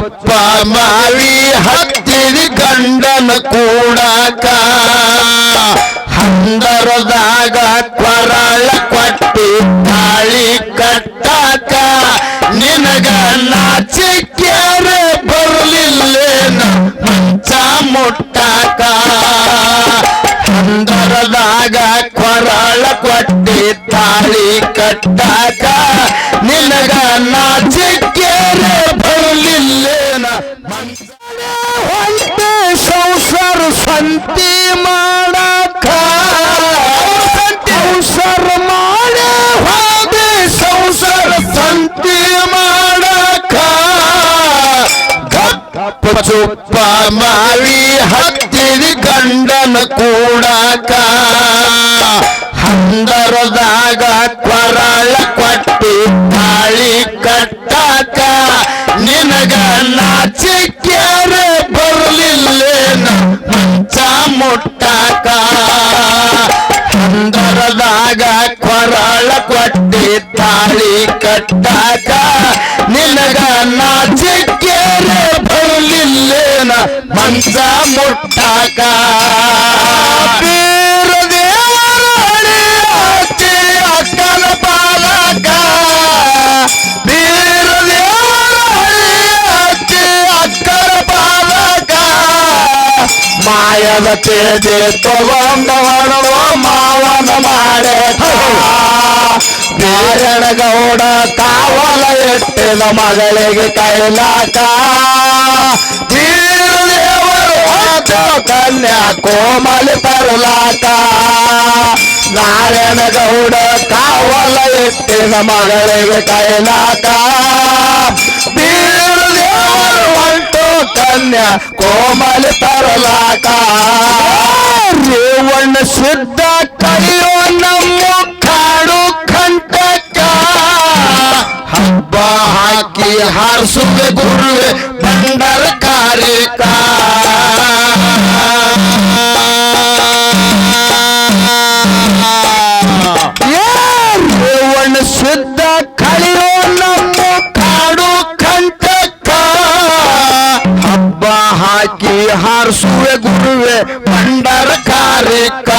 ಚುಪ್ಪ ಮಾವಿ ಹತ್ತಿರಿ ಗಂಡನ ಕೂಡಾಕ. ಹಂದರದಾಗ ಕೊರಳ ಕೊಟ್ಟಿ ತಾಳಿ ಕಟ್ಟಾಕ. ನಿನಗ ನಾಚಿಕ್ಯಾರೆ ಬರಲಿಲ್ಲೇನ ಮಂಚ ಮುಟ್ಟಾಕ. ಹಂದರದಾಗ ಕೊರಳ ಕೊಟ್ಟಿ ತಾಳಿ ಕಟ್ಟಾಕ. ನಿನಗ ನಾಚಿಕ್ಯಾರ ಬರಲಿಲ್ಲೇನ ಮಂಚ ಹೊಂಟೆ ಸಂಸಾರ ಸಂತಿ ಮಾಡಕ. ಸಂಸಾರ ಮಾಡಿ ಹೋದೆ ಸಂಸಾರ ಸಂತಿ ಮಾಡಕ. ಗಪ್ಪ ಚುಪ್ಪ ಮಾವಿ ಹತ್ತಿರಿ ಗಂಡನ ಕೂಡಾಕ. ಕಟ್ಟಾಕ ನಿನಗ ನಾಚಿಕೆರೆ ಬರಲಿಲ್ಲೇನ? ಮಂಚ ಮುಟ್ಟಾಕ ತೇಜೆ ತಗೊಂಡ ಹೊರಡುವ ಮಾವನ ಮಾಡೆ. ನಾರಾಯಣ ಗೌಡ ಕಾವಲ ಎಟ್ಟಿನ ಮಗಳಿಗೆ ಆತ ಕನ್ಯಾ ಕೋಮಲಿ ತರಲಾಕ ನಾರಾಯಣ ಗೌಡ ಕಾವಲ ಎಟ್ಟಿದ ಮಗಳಿಗೆ ದೇವರು कन्या कोमल तरला का रेवण शुद्ध करो नमो खाड़ो खंड का हब्बा हर सुख गुरु भंडार कार्य का মালিক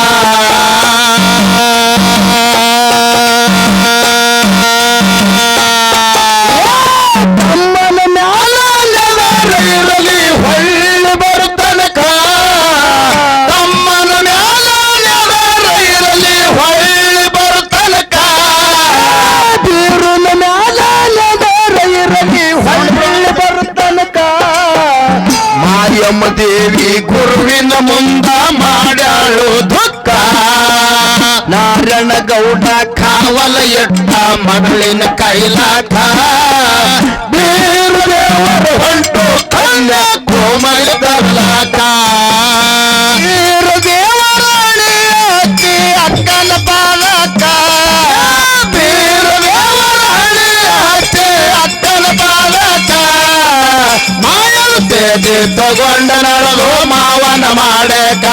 ಮಗಳಿನ ಕೈಲಾಟ ಬೀರು ದೇವರು ಹೊಂಟು ಕನ್ಯಾ ಕೋಮಲ ಅಳಿಯಾಚೆ ಅಕ್ಕನ ಬಾಲಕ ಬೀರು ದೇವರ ಅಳಿಯಾಚೆ ಅಕ್ಕನ ಬಾಲಕ ಮಾಯಲು ತೇಜೆ ತಗೊಂಡ ನಡಲು ಮಾವನ ಮಾಡಕ.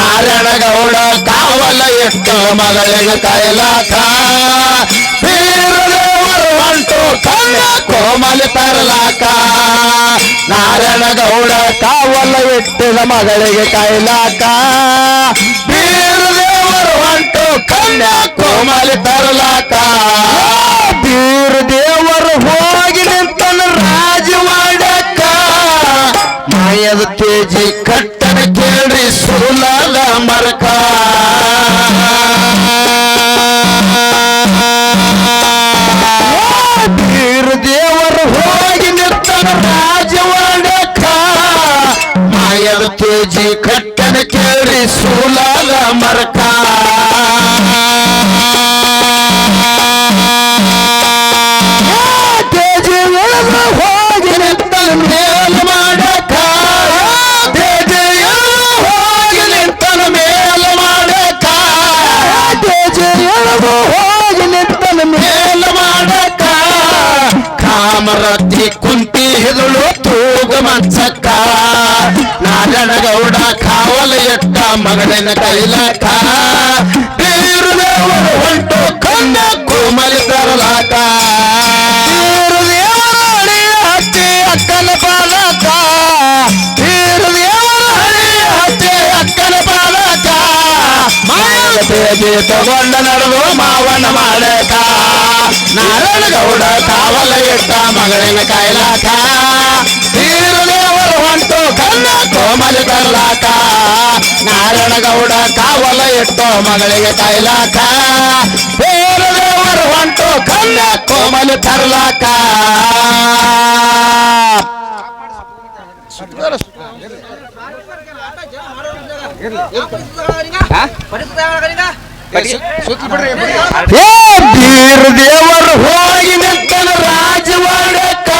ನಾರಾಯಣ ಗೌಡ ಕಾವಲ ಎಷ್ಟು ಮಗಳಿಗೆ ಕೈಲಾಕ ಬೀರದೇವರು ಕನ್ನ ಕೋಮಲಿ ತರಲಾಕ ನಾರಾಯಣ ಗೌಡ ಕಾವಲ ಇಟ್ಟಿದ ಮಗಳಿಗೆ ಕೈಲಾಕ. ಬೀರದೇವರು ಹೊಂಟು ಕನ್ಯಾ ಕೋಮಲಿ ತರಲಾಕ ಬೀರದೇವರು ಹೋಗಿ ನಿಂತನ ರಾಜವಾಡಕ. ಮಾಯದ ತೇಜಿ ಕಟ್ಟನ ಸುಲಾಲ ಮರಕ. ಬೀರ ದೇವರು ಹೋಗಿ ನಿಂತನ ರಾಜವಾಡಕ ಮಾಯದ ತೇಜಿ ಕಟ್ಟನ ಕೇಳಿ ಸುಲಾಲ ಮರಕ. ಮರತಿ ಕುಂತಿ ಹೆದಳು ತೂಗ ಮನ್ಸಕ್ಕ ನಾರಾಯಣಗೌಡ ಕಾವಲ ಎಟ್ಟ ಮಗಳಿನ ಕೈಲಾಟ ದೇವರು ಹೊಂಟು ಕಂದ ಕೋಮಲಿ ತರಲಾಟ ತಗೊಂಡ ನಡೆದು ಮಾವನ ಮಾಡ. ನಾರಾಯಣಗೌಡ ಕಾವಲ ಇಟ್ಟ ಮಗಳಿನ ಕೈಲಾಕ ತೀರದೇವರು ಹೊಂಟು ಕನ್ನ ಕೋಮಲಿ ನಾರಾಯಣ ನಾರಾಯಣಗೌಡ ಕಾವಲ ಇಟ್ಟು ಮಗಳಿಗೆ ಕೈಲಾಕ ತೀರದೇವರು ಹೊಂಟು ಕನ್ನ ಕೋಮಲಿ ತರ್ಲಾಕ. ಬೀರ್ ದೇವರು ಹೋಗಿ ನಿಂತನ ರಾಜವಾಡಕ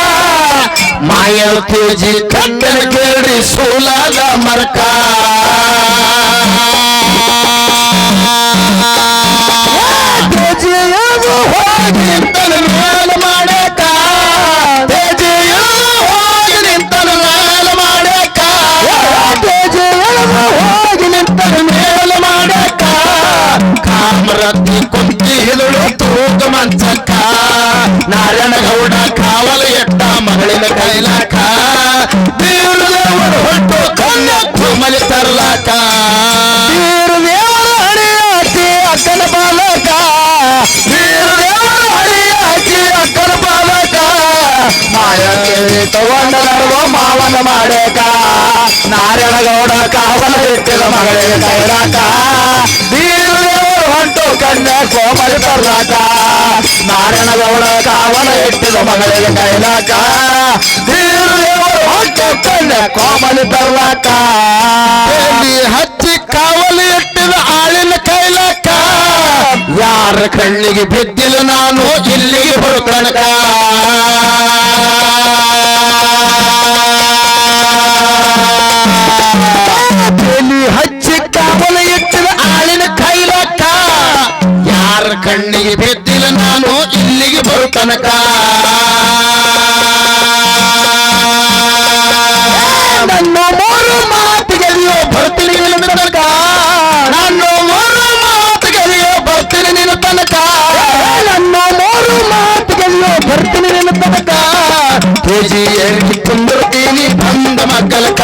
ಮಾಯನ ತೇಜಿ ಕಕ್ಕನ ಕೇಳಿ ಸೋಲಾದ ಮರಕ ಮಗಳಿಗೆ ಕೈರಾಟ ನೀರು ಹೊಂಟು ಕಣ್ಣೆ ಕೋಮಲಿ ತರ್ಲಾಕ ನಾರಾಯಣಗೌಡ ಕಾವಲ ಇಟ್ಟಿದ ಮಗಳಿಗೆ ದೇವರು ದೇವರು ಹೊಂಟು ಕನ್ಯ ಕೋಮಲಿ ಎಲ್ಲಿ ಹಚ್ಚಿ ಕಾವಲು ಇಟ್ಟಿದ ಆಳಿನ ಕೈಲಾಕ ಯಾರ ಕಣ್ಣಿಗೆ ಬಿದ್ದಿಲ್ಲ ನಾನು, ಇಲ್ಲಿಗೆ ಬರುತ್ತನಕ ಕಣ್ಣಿಗೆ ಬಿದ್ದಿಲ್ಲ ನಾನು ಇಲ್ಲಿಗೆ ಬರುತ್ತನಕ ನನ್ನ ಮೂರು ಮಾತಿಗೆಯೋ ಬರ್ತೀನಿ ನಿನ್ನ ತನಕ. ನನ್ನ ಮೂರು ಮಾತಿಗೆಯೋ ಬರ್ತೀನಿ ನಿನ್ನ ತನಕ. ನನ್ನ ಮೂರು ಮಾತಿಗೆಯೋ ಬರ್ತೀನಿ ನಿನ್ನ ತನಕ. ಕೆಜಿ ಎಲ್ಲಿ ಕುಂದಿರ್ತೀನಿ ಬಂದ ಮಕ್ಕಳಕ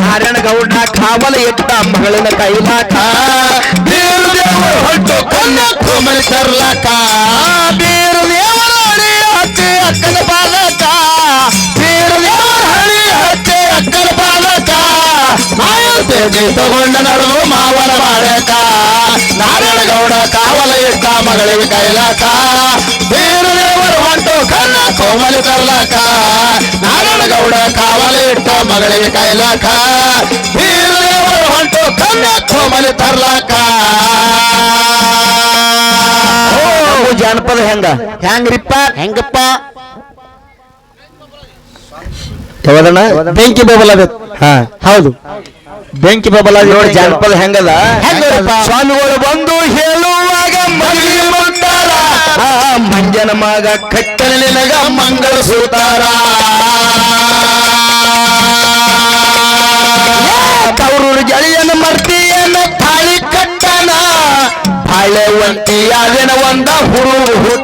ನಾರಾಯಣಗೌಡ ಕಾವಲ ಇಟ್ಟ ಮಗಳಿನ ಕೈಲಾಕ. ಬೇರು ತರ್ಲಾಕ. ಬೀರು ದೇವರ ಹಳಿ ಹಚ್ಚಿ ಅಕ್ಕನ ಬಾಲಕ ಬೀರು ದೇವರ ಹಳಿ ಹಚ್ಚಿ ಅಕ್ಕನ ಬಾಲಕ ಮಾಯಂತೆ ತಗೊಂಡ ನಡುವು ಮಾವನ ಬಾಳಕ. ನಾರಾಯಣಗೌಡ ಕಾವಲ ಇಟ್ಟ ಮಗಳಿಗೆ ಕೈಲಕ. ಬೀರು ದೇವರು ಹೊಂಟು ಕನ್ನ ಕೋಮಲಿ ನಾರಾಯಣ ನಾರಾಯಣಗೌಡ ಕಾವಲ ಇಟ್ಟ ಮಗಳಿಗೆ ಕೈಲಕ. ಬೀರು ದೇವರು ಹೊಂಟು ಕನ್ನ ಕೋಮಲಿ ತರ್ಲಾಕ. ಜಾನಪದ ಹೆಂಗ? ಹೆಂಗ್ರಿಪ್ಪ? ಹೆಂಗಪ್ಪ? ಯಾವ್ದಣ್ಣ ಬೆಂಕಿ ಬಬಲ ಅದ. ಹಾ. ಹೌದು. ಬೆಂಕಿ ಬೆಂಬಲ ನೋಡಿ ಜಾನಪದ ಹೆಂಗದ? ಸ್ವಾಮಿಗಳು ಬಂದು ಹೇಳುವಾಗ ಮಂಜನ ಮಗ ಕತ್ತಲಿನಗ ಮಂಗಳ ಸೂತಾರ. ಕೌರೂರು ಗೆಳೆಯನ ಮರ್ತಿಯನ್ನ ತಾಳಿ ಕಟ್ಟನ. ಬಾಳೆ ಅದೇನ ಒಂದ ಹುರು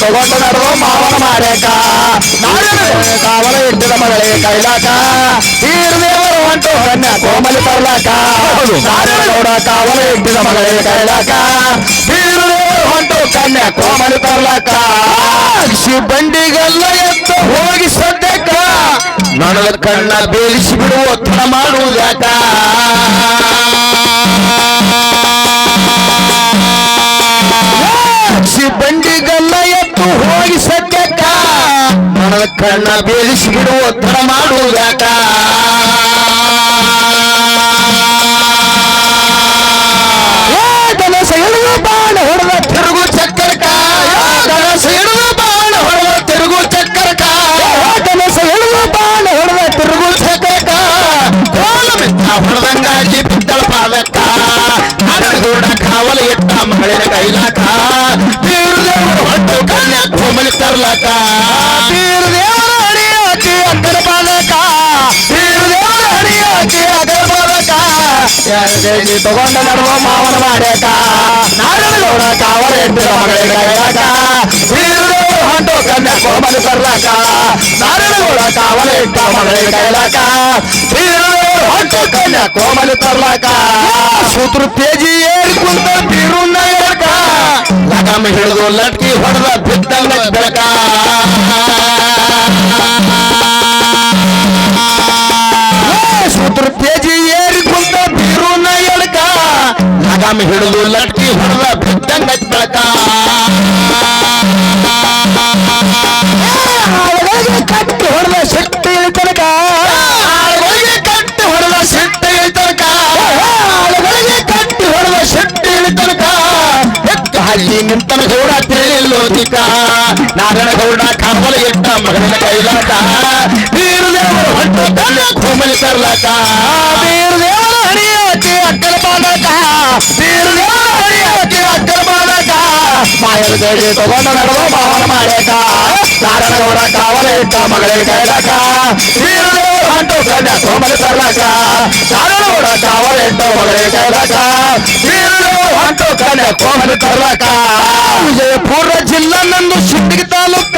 ತಗೊಂಡು ನಡುವ ಮಾವನ ಮಾಡ್ಯಾಕ ನಾರಾಯಣ ಕಾವಲ ಇಟ್ಟಿದ ಮಗಳಿಗೆ ಕೈಲಾಕ. ಬೀರು ದೇವರು ಹೊಂಟು ಕನ್ಯಾ ಕೋಮಲಿ ತರ್ಲಾಕ. ನಾರಾಯಣಗೌಡ ಕಾವಲ ಇಟ್ಟಿದ ಮಗಳಿಗೆ ಕೈಲಾಕ. ಬೀರು ದೇವರು ಹೊಂಟು ಕನ್ಯ ಕೋಮಲಿ ತರ್ಲಾಕ. ಶಿವ ಬಂಡಿಗೆಲ್ಲ ಹೋಗಿ ಸದ್ಯಕ್ಕ. ನನಗ ಕಣ್ಣ ಬೇರಿಸಿ ಬಿಡುವ ಒತ್ತಡ ಮಾಡುವುದಾಕ ಕಣ್ಣ ಬೇರಿಸಿ ಬಿಡು ಒತ್ತಡ ಮಾಡುವುದಾಟ ಧನಸ ಹಿಡಿದು ಬಾಣ ಹೊಡೆದ ತಿರುಗು ಚಕ್ಕರಕ ಧನಸ ಹಿಡಿದು ಬಾಣ ಹೊಡೆದ ತಿರುಗು ಚಕ್ಕರಕ ಧನಸ ಹಿಡಿದು ಬಾಣ ಹೊಡೆದ ತಿರುಗು ಚಕ್ಕರಕ ಕೋಲ ಬಿದ್ದ ಹೊಡೆದಂಗಾಗಿ ಬಿದ್ದಳ ಪಾದಕ್ಕ. ಅನಗೂಡ ಕಾವಲ ಎತ್ತ ಮಗಳಿನ ಕೈಲಾಕ. ದೇವರು ಹೊಟ್ಟು ಕನ್ಯಾ ಕೋಮಲಿ ತರ್ಲಾಕ. ತಗೊಂಡ ನಡುವ ಮಾವನ ಮಾಡ್ಯಾಕ ನಾಡಗೌಡ ಕಾವಲ ಎತ್ತಿದ ಮಗಳಿಗೆ ಸೂತ್ರ ತೇಜಿ ಏರಿ ಕುಂತ ಹಿಡಿದು ಲಟ್ಕಿ ಹೊಡೆದ ಬಿದ್ದಂಗ ಬೆಳಕ? ಲಗಾಮ ಹಿಡಿದು ಲಟ್ಕಿ ಹೊಡೆದ ಬಿದ್ದಂಗ ಬೆಳಕ ಆಳುಗಳಿಗೆ ಕಟ್ಟಿ ಹೊಡೆದ ಶಕ್ತಿ ತನಕ ಆಳುಗಳಿಗೆ ಕಟ್ಟಿ ಹೊಡೆದ ಶಕ್ತಿ ತನಕ ಆಳುಗಳಿಗೆ ಕಟ್ಟಿ ಹೊಡೆದ ಶಕ್ತಿ ತನಕ ಎತ್ತ ಹಳ್ಳಿ ನಿಂತನ ಗೌಡ ತಿಳಿಲ್ಲೋದಿಕ ನಾರಾಯಣ ಗೌಡ ಕಾವಲ ಇಟ್ಟ ಮಗನ ಕೈಲಾಟ ಬೀರದೇವರು ಹೊಟ್ಟು ತನ್ನ ಕೋಮಲಿ ತರ್ಲಾಕ ಬೀರದೇವರ ಹಣಿಯಾಕಿ ಅಕ್ಕಲ ಬಾಲಕ ಬೀರದೇವರ ಹಣಿಯಾಕಿ ಅಕ್ಕಲ ಬಾಲಕ ಮಾಯದ ದೇವಿ ತಗೊಂಡ ನಡೆದ ಮಾವನ ಮಾಡ್ಯಾಕ ನಾರಾಯಣ ಗೌಡ ಕಾವಲ ಇಟ್ಟ ಮಗಳಿಗೆ ಕೈಲಾಕ ಬೀರದೇವರು ಹೊಂಟು ಕನ್ಯಾ ಕೋಮಲಿ ತರ್ಲಾಕ ನಾರಾಯಣ ಗೌಡ ಕಾವಲ ಇಟ್ಟ ಮಗಳಿಗೆ ಕೈಲಾಕ ಬೀರದೇವರು ಹೊಂಟು ಕನ್ಯಾ ಕೋಮಲಿ ತರ್ಲಾಕ ವಿಜಯಪುರ ಜಿಲ್ಲಾ ನಂದು ಸಿಟ್ಟಿಗೆ ತಾಲೂಕ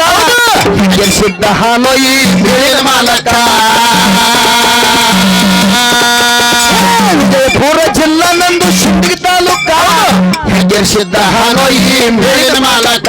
ಸಿದ್ಧ ಹಾನೋಯಿ ಹೇಳಿದ ಮಾಲಕ ವಿಜಯಪುರ ಜಿಲ್ಲಾ ನಂದು ಶಿಂದಗಿ ತಾಲೂಕ. ಸಿದ್ಧ ಹಾನೋಯಿ ಮೇಲಿನ ಮಾಲಕ.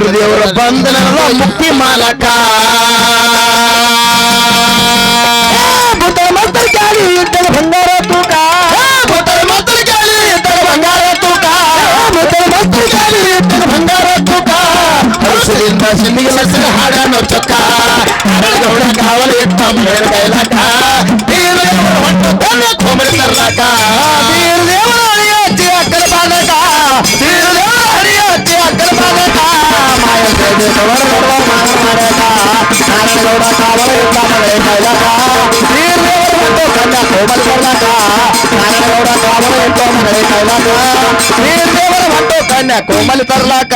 ಬೀರದೇವರ ಬಂಧನದ ಮುಕ್ತಿ ಮಾಲಕ. ಮಸ್ತರ ಗಾಳಿ ಇದ್ದಾಗ ಬಂಗಾರ ತೂಕ. ಮಸ್ತರ ಗಾಳಿ ಇದ್ದಾಗ ಬಂಗಾರ ತೂಕ. ಮಸ್ತರ ಗಾಳಿ ಇದ್ದಾಗ ಬಂಗಾರ ತೂಕ. ಸಿಂಧಿಗೆ ಹಾಡಾನೋ ಚೊಕ್ಕ. ಕಾವಲು ಇಟ್ಟ ಮೇಲ ಕೈಲಾಕ ಬೀರದೇವರ ಹೊಟ್ಟು ಕನ್ಯಾ ಕೋಮಲಿ ತರ್ಲಾಕ.